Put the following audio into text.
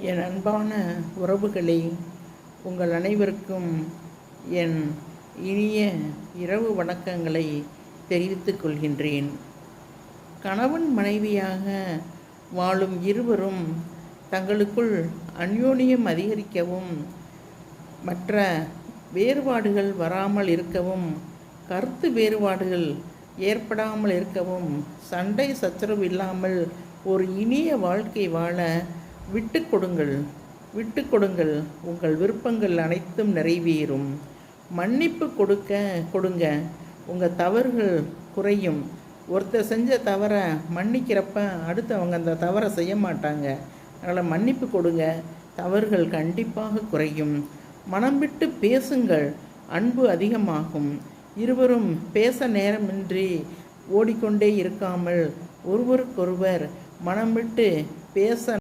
என் அன்பான உறவுகளே உங்கள் அனைவருக்கும் என் இனிய இரவு வணக்கங்களை தெரிவித்துக் கொள்கின்றேன். கணவன் மனைவியாக வாழும் இருவரும் தங்களுக்குள் அந்யோன்யம் அதிகரிக்கவும் மற்ற வேறுபாடுகள் வராமல் இருக்கவும் கருத்து வேறுபாடுகள் ஏற்படாமல் இருக்கவும் சண்டை சச்சரவு இல்லாமல் ஒரு இனிய வாழ்க்கை வாழ விட்டு கொடுங்கள். விட்டு கொடுங்கள். உங்கள் விருப்பங்கள் அனைத்தும் நிறைவேறும். மன்னிப்பு கொடுக்க கொடுங்க. உங்கள் தவறுகள் குறையும். ஒருத்தர் செஞ்ச தவறை மன்னிக்கிறப்ப அடுத்தவங்க அந்த தவறை செய்ய மாட்டாங்க. அதனால் மன்னிப்பு கொடுங்க. தவறுகள் கண்டிப்பாக குறையும். மனம் விட்டு பேசுங்கள். அன்பு அதிகமாகும். இருவரும் பேச நேரமின்றி ஓடிக்கொண்டே இருக்காமல் ஒருவருக்கொருவர் மனம் விட்டு பேச